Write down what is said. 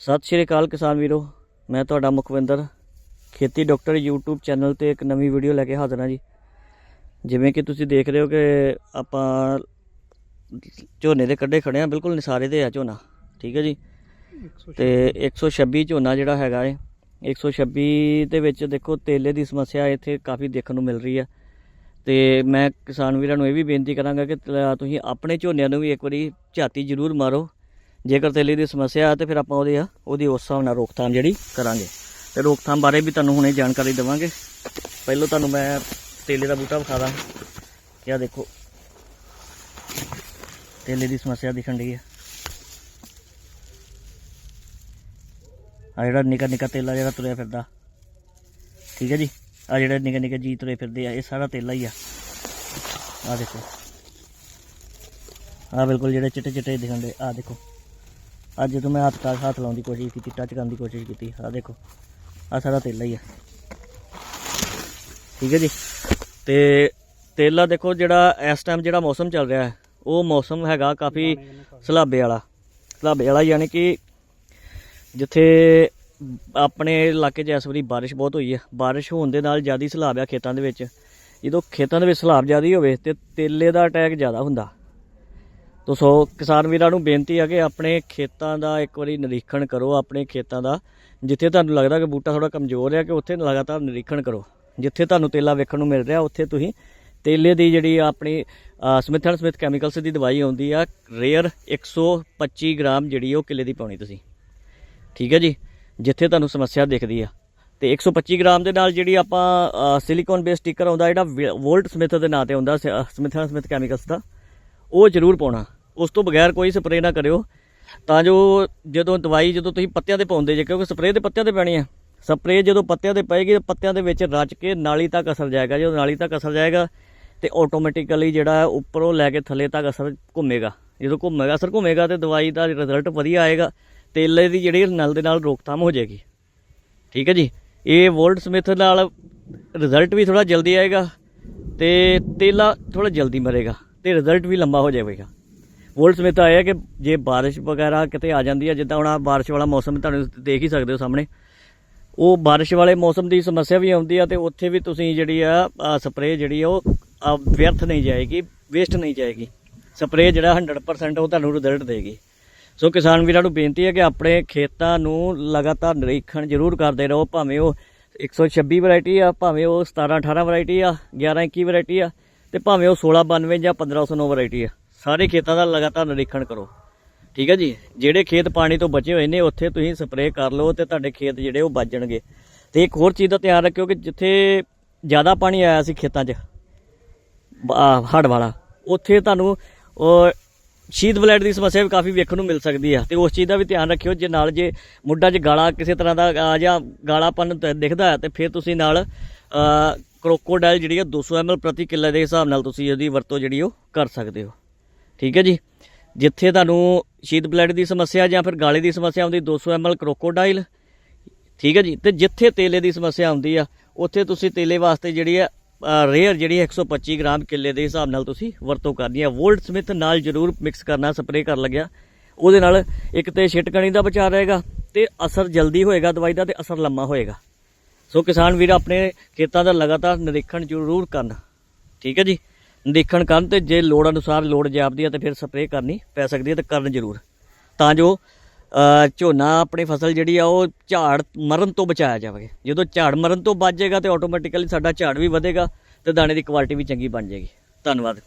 ਸਤਿ ਸ਼੍ਰੀ ਅਕਾਲ ਕਿਸਾਨ ਵੀਰੋ, ਮੈਂ ਤੁਹਾਡਾ ਮੁਖਵਿੰਦਰ, ਖੇਤੀ ਡਾਕਟਰ YouTube ਚੈਨਲ ਤੇ ਇੱਕ ਨਵੀਂ ਵੀਡੀਓ ਲੈ ਕੇ ਹਾਜ਼ਰ ਹਾਂ ਜੀ। ਜਿਵੇਂ ਕਿ ਤੁਸੀਂ ਦੇਖ ਰਹੇ ਹੋ ਕਿ ਆਪਾਂ ਝੋਨੇ ਦੇ ਕੱਢੇ ਖੜੇ ਆ ਬਿਲਕੁਲ ਨਿਸਾਰੇ ਤੇ ਆ ਝੋਨਾ, ਠੀਕ ਹੈ ਜੀ? ਤੇ 126 ਝੋਨਾ ਜਿਹੜਾ ਹੈਗਾ ਏ 126 ਦੇ ਵਿੱਚ ਦੇਖੋ ਤੇਲੇ ਦੀ ਸਮੱਸਿਆ ਇੱਥੇ ਕਾਫੀ ਦੇਖਣ ਨੂੰ ਮਿਲ ਰਹੀ ਹੈ। ਤੇ ਮੈਂ ਕਿਸਾਨ ਵੀਰਾਂ ਨੂੰ ਇਹ ਵੀ ਬੇਨਤੀ ਕਰਾਂਗਾ ਕਿ ਤੁਸੀਂ ਆਪਣੇ ਝੋਨਿਆਂ ਨੂੰ ਵੀ ਇੱਕ ਵਾਰੀ ਝਾਤੀ ਜ਼ਰੂਰ ਮਾਰੋ ਜੇਕਰ ਤੇਲੇ ਦੀ ਸਮੱਸਿਆ ਹੈ ਤੇ ਫਿਰ ਆਪਾਂ ਉਹਦੇ ਆ, ਉਹਦੀ ਉਸ ਹਿਸਾਬ ਨਾਲ ਰੋਕਥਾਮ ਜਿਹੜੀ ਕਰਾਂਗੇ। ਤੇ ਰੋਕਥਾਮ ਬਾਰੇ ਵੀ ਤੁਹਾਨੂੰ ਹੁਣੇ ਜਾਣਕਾਰੀ ਦੇਵਾਂਗੇ। ਪਹਿਲਾਂ ਤੁਹਾਨੂੰ ਮੈਂ ਤੇਲੇ ਦਾ ਬੂਟਾ ਵਿਖਾ ਦਾਂ। ਕਿਆ ਦੇਖੋ। ਤੇਲੇ ਦੀ ਸਮੱਸਿਆ ਦਿਖਣ ਰਹੀ ਹੈ ਆ ਜਿਹੜਾ ਨਿੱਕਾ ਨਿੱਕਾ ਤੇਲਾ ਜਿਹੜਾ ਤੁਰਿਆ ਫਿਰਦਾ। ਠੀਕ ਹੈ ਜੀ? ਆ ਜਿਹੜੇ ਨਿੱਕੇ ਨਿੱਕੇ ਜੀ ਤੁਰੇ ਫਿਰਦੇ ਆ, ਇਹ ਸਾਰਾ ਤੇਲਾ ਹੀ ਆ। ਆ ਦੇਖੋ। ਆ ਬਿਲਕੁਲ ਜਿਹੜੇ ਚਿੱਟੇ ਚਿੱਟੇ ਦਿਖਣ ਦੇ ਆ ਦੇਖੋ। ਅੱਜ ਜਦੋਂ ਮੈਂ ਹੱਥ ਤੱਕ ਹੱਥ ਲਾਉਣ ਦੀ ਕੋਸ਼ਿਸ਼ ਕੀਤੀ ਟੱਚ ਕਰਨ ਦੀ ਕੋਸ਼ਿਸ਼ ਕੀਤੀ। ਆ ਦੇਖੋ ਆ ਸਾਰਾ ਤੇਲਾ ਹੀ ਆ। ਠੀਕ ਹੈ ਜੀ? ਤੇ ਤੇਲਾ ਦੇਖੋ ਜਿਹੜਾ ਇਸ ਟਾਈਮ ਜਿਹੜਾ ਮੌਸਮ ਚੱਲ ਰਿਹਾ ਹੈ, ਉਹ ਮੌਸਮ ਹੈਗਾ ਕਾਫੀ ਸਲਾਬੇ ਵਾਲਾ। ਸਲਾਬੇ ਵਾਲਾ ਯਾਨੀ ਕਿ ਜਿੱਥੇ ਆਪਣੇ ਇਲਾਕੇ 'ਚ ਇਸ ਵਾਰੀ ਬਾਰਿਸ਼ ਬਹੁਤ ਹੋਈ ਹੈ। ਬਾਰਿਸ਼ ਹੋਣ ਦੇ ਨਾਲ ਜ਼ਿਆਦਾ ਸਲਾਬ ਆ ਖੇਤਾਂ ਦੇ ਵਿੱਚ। ਜਦੋਂ ਖੇਤਾਂ ਦੇ ਵਿੱਚ ਸਲਾਬ ਜ਼ਿਆਦਾ ਹੋਵੇ ਤੇ ਤੇਲੇ ਦਾ ਅਟੈਕ ਜ਼ਿਆਦਾ ਹੁੰਦਾ। ਤੋ ਸੋ ਕਿਸਾਨ ਵੀਰਾਂ ਨੂੰ ਬੇਨਤੀ ਹੈ ਕਿ ਆਪਣੇ ਖੇਤਾਂ ਦਾ ਇੱਕ ਵਾਰੀ ਨਿਰੀਖਣ ਕਰੋ, ਆਪਣੇ ਖੇਤਾਂ ਦਾ। ਜਿੱਥੇ ਤੁਹਾਨੂੰ ਲੱਗਦਾ ਕਿ ਬੂਟਾ ਥੋੜਾ ਕਮਜ਼ੋਰ ਹੈ ਕਿ ਉੱਥੇ ਲਗਾਤਾਰ ਨਿਰੀਖਣ ਕਰੋ। ਜਿੱਥੇ ਤੁਹਾਨੂੰ ਤੇਲਾ ਵੇਖਣ ਨੂੰ ਮਿਲ ਰਿਹਾ, ਉੱਥੇ ਤੁਸੀਂ ਤੇਲੇ ਦੀ ਜਿਹੜੀ ਆਪਣੀ ਸਮਿਥ ਐਂਡ ਸਮਿਥ ਕੈਮੀਕਲਸ ਦੀ ਦਵਾਈ ਆਉਂਦੀ ਆ, ਰੇਅਰ 125 ਗ੍ਰਾਮ ਜਿਹੜੀ ਉਹ ਕਿੱਲੇ ਦੀ ਪਾਉਣੀ ਤੁਸੀਂ। ਠੀਕ ਹੈ ਜੀ? ਜਿੱਥੇ ਤੁਹਾਨੂੰ ਸਮੱਸਿਆ ਦਿਖਦੀ ਆ। ਤੇ 125 ਗ੍ਰਾਮ ਦੇ ਨਾਲ ਜਿਹੜੀ ਆਪਾਂ ਸਿਲੀਕਨ ਬੇਸ ਸਟicker ਆਉਂਦਾ, ਜਿਹੜਾ ਵੋਲਟ ਸਮਿਥ ਦੇ ਨਾਂ ਤੇ ਆਉਂਦਾ ਸਮਿਥ ਐਂਡ ਸਮਿਥ ਕੈਮੀਕਲਸ ਦਾ, ਉਹ ਜ਼ਰੂਰ ਪਾਉਣਾ। ਉਸ ਤੋਂ ਬਗੈਰ ਕੋਈ ਸਪਰੇਅ ਨਾ ਕਰਿਓ। ਤਾਂ ਜੋ ਜਦੋਂ ਦਵਾਈ ਜਦੋਂ ਤੁਸੀਂ ਪੱਤਿਆਂ ਤੇ ਪਾਉਂਦੇ ਜੇ, ਕਿਉਂਕਿ ਸਪਰੇਅ 'ਤੇ ਪੱਤਿਆਂ ਤੇ ਪੈਣੀ ਆ। ਸਪਰੇਅ ਜਦੋਂ ਪੱਤਿਆਂ ਤੇ ਪਏਗੀ, ਤਾਂ ਪੱਤਿਆਂ ਦੇ ਵਿੱਚ ਰਚ ਕੇ ਨਾਲੀ ਤੱਕ ਅਸਰ ਜਾਏਗਾ। ਜਦੋਂ ਨਾਲੀ ਤੱਕ ਅਸਰ ਜਾਏਗਾ, ਤੇ ਆਟੋਮੈਟਿਕਲੀ ਜਿਹੜਾ ਉੱਪਰੋਂ ਲੈ ਕੇ ਥੱਲੇ ਤੱਕ ਅਸਰ ਘੁੰਮੇਗਾ। ਜਦੋਂ ਘੁੰਮੇਗਾ, ਅਸਰ ਘੁੰਮੇਗਾ, ਤੇ ਦਵਾਈ ਦਾ ਰਿਜ਼ਲਟ ਵਧੀਆ ਆਏਗਾ ਤੇਲੇ ਦੀ ਜਿਹੜੀ ਨਲ ਦੇ ਨਾਲ ਰੋਕਥਾਮ ਹੋ ਜਾਏਗੀ। ਠੀਕ ਹੈ ਜੀ? ਇਹ ਵੋਲਟ ਸਮਿਥ ਨਾਲ ਰਿਜ਼ਲਟ ਵੀ ਥੋੜਾ ਜਲਦੀ ਆਏਗਾ, ਤੇ ਤੇਲਾ ਥੋੜਾ ਜਲਦੀ ਮਰੇਗਾ, ਤੇ ਰਿਜ਼ਲਟ ਵੀ ਲੰਬਾ ਹੋ ਜਾਵੇਗਾ। ਵੋਲਟ ਸਮਿਥ ਆਇਆ ਕਿ ਜੇ ਬਾਰਿਸ਼ ਵਗੈਰਾ ਕਿਤੇ ਆ ਜਾਂਦੀ ਹੈ, ਜਿੱਦਾਂ ਹੁਣ ਆਹ ਬਾਰਿਸ਼ ਵਾਲਾ ਮੌਸਮ ਤੁਹਾਨੂੰ ਦੇਖ ਹੀ ਸਕਦੇ ਹੋ ਸਾਹਮਣੇ। ਉਹ ਬਾਰਿਸ਼ ਵਾਲੇ ਮੌਸਮ ਦੀ ਸਮੱਸਿਆ ਵੀ ਆਉਂਦੀ ਆ ਤੇ ਉੱਥੇ ਵੀ ਤੁਸੀਂ ਜਿਹੜੀ ਆ ਸਪਰੇਅ ਜਿਹੜੀ ਆ, ਉਹ ਵਿਅਰਥ ਨਹੀਂ ਜਾਏਗੀ ਵੇਸਟ ਨਹੀਂ ਜਾਏਗੀ। ਸਪਰੇਅ ਜਿਹੜਾ 100% ਉਹ ਤੁਹਾਨੂੰ ਰਿਜ਼ਲਟ ਦੇਗੀ। ਸੋ ਕਿਸਾਨ ਵੀਰਾਂ ਨੂੰ ਬੇਨਤੀ ਹੈ ਕਿ ਆਪਣੇ ਖੇਤਾਂ ਨੂੰ ਲਗਾਤਾਰ ਨਿਰੀਖਣ ਜ਼ਰੂਰ ਕਰਦੇ ਰਹੋ, ਭਾਵੇਂ ਉਹ 126 ਵੈਰਾਈਟੀ ਆ, ਭਾਵੇਂ ਉਹ 17 18 ਵੈਰਾਈਟੀ ਆ 11 21 ਵੈਰਾਈਟੀ ਆ, ਤੇ ਭਾਵੇਂ ਉਹ 1692 ਜਾਂ 1509 ਵੈਰਾਈਟੀ ਆ। ਸਾਰੇ ਖੇਤਾਂ ਦਾ ਲਗਾਤਾਰ ਨਿਰੀਖਣ ਕਰੋ। ਠੀਕ ਹੈ ਜੀ? ਜਿਹੜੇ ਖੇਤ ਪਾਣੀ ਤੋਂ ਬਚੇ ਹੋਏ ਨੇ, ਉੱਥੇ ਤੁਸੀਂ ਸਪਰੇਅ ਕਰ ਲਓ ਤੇ ਤੁਹਾਡੇ ਖੇਤ ਜਿਹੜੇ ਉਹ ਬਚਣਗੇ ਤੇ ਇੱਕ ਹੋਰ ਚੀਜ਼ ਦਾ ਧਿਆਨ ਰੱਖਿਓ ਕਿ ਜਿੱਥੇ ਜ਼ਿਆਦਾ ਪਾਣੀ ਆਇਆ ਸੀ ਖੇਤਾਂ 'ਚ ਹੜ ਵਾਲਾ, ਉੱਥੇ ਤੁਹਾਨੂੰ ਸ਼ੀਤ ਬਲੈਡ ਦੀ ਸਮੱਸਿਆ ਵੀ ਕਾਫੀ ਵੇਖਣ ਨੂੰ ਮਿਲ ਸਕਦੀ ਆ। ਤੇ ਉਸ ਚੀਜ਼ ਦਾ ਵੀ ਧਿਆਨ ਰੱਖਿਓ, ਜੇ ਨਾਲ ਜੇ ਮੁੱਢਾ 'ਚ ਗਾਲਾ ਕਿਸੇ ਤਰ੍ਹਾਂ ਦਾ ਜਾਂ ਗਾਲਾਪਨ ਦਿਖਦਾ ਹੈ, ਤੇ ਫਿਰ ਤੁਸੀਂ ਨਾਲ ਕ੍ਰੋਕੋਡਾਈਲ ਜਿਹੜੀ ਆ 200 ml ਪ੍ਰਤੀ ਕਿੱਲੇ ਦੇ ਹਿਸਾਬ ਨਾਲ ਤੁਸੀਂ ਇਹਦੀ ਵਰਤੋਂ ਜਿਹੜੀ ਉਹ ਕਰ ਸਕਦੇ ਹੋ। ਠੀਕ ਹੈ ਜੀ? ਜਿੱਥੇ ਤੁਹਾਨੂੰ ਸ਼ੀਤ ਬਲੈਡ ਦੀ ਸਮੱਸਿਆ ਜਾਂ ਫਿਰ ਗਾਲੇ ਦੀ ਸਮੱਸਿਆ ਆਉਂਦੀ 200 ml ਕ੍ਰੋਕੋਡਾਈਲ ਠੀਕ ਹੈ ਜੀ? ਤੇ ਜਿੱਥੇ ਤੇਲੇ ਦੀ ਸਮੱਸਿਆ ਆਉਂਦੀ ਆ, ਉੱਥੇ ਤੁਸੀਂ ਤੇਲੇ ਵਾਸਤੇ ਜਿਹੜੀ ਆ ਰੇਅਰ ਜਿਹੜੀ ਆ 125 ਗ੍ਰਾਮ ਕਿੱਲੇ ਦੇ ਹਿਸਾਬ ਨਾਲ ਤੁਸੀਂ ਵਰਤੋਂ ਕਰਨੀ ਆ। ਵੋਲਟ ਸਮਿਥ ਨਾਲ ਜ਼ਰੂਰ ਮਿਕਸ ਕਰਨਾ ਸਪਰੇਅ ਕਰ ਲੱਗਿਆ। ਉਹਦੇ ਨਾਲ ਇੱਕ ਤੇ ਛਿਟਕਣੀ ਦਾ ਬਚਾਅ ਰਹੇਗਾ ਤੇ ਅਸਰ ਜਲਦੀ ਹੋਏਗਾ ਦਵਾਈ ਦਾ ਤੇ ਅਸਰ ਲੰਮਾ ਹੋਏਗਾ। ਸੋ ਕਿਸਾਨ ਵੀਰ, ਆਪਣੇ ਖੇਤਾਂ ਦਾ ਲਗਾਤਾਰ ਨਿਰੀਖਣ ਜ਼ਰੂਰ ਕਰਨ। ਠੀਕ ਹੈ ਜੀ? ਦੇਖਣ ਕਰਨ ਤੇ ਜੇ ਲੋੜ ਅਨੁਸਾਰ ਲੋੜ ਜਾਪਦੀ ਹੈ ਤਾਂ ਫਿਰ ਸਪਰੇਅ ਕਰਨੀ ਪੈ ਸਕਦੀ ਹੈ ਤਾਂ ਕਰਨ ਜ਼ਰੂਰ। ਤਾਂ ਜੋ ਝੋਨਾ ਆਪਣੀ ਫਸਲ ਜਿਹੜੀ ਆ ਉਹ ਝਾੜ ਮਰਨ ਤੋਂ ਬਚਾਇਆ ਜਾਵੇ। ਜਦੋਂ ਝਾੜ ਮਰਨ ਤੋਂ ਬਚ ਜਾਏਗਾ ਤੇ ਆਟੋਮੈਟਿਕਲੀ ਸਾਡਾ ਝਾੜ ਵੀ ਵਧੇਗਾ ਤੇ ਦਾਣੇ ਦੀ ਕੁਆਲਿਟੀ ਵੀ ਚੰਗੀ ਬਣ ਜਾਏਗੀ। ਧੰਨਵਾਦ।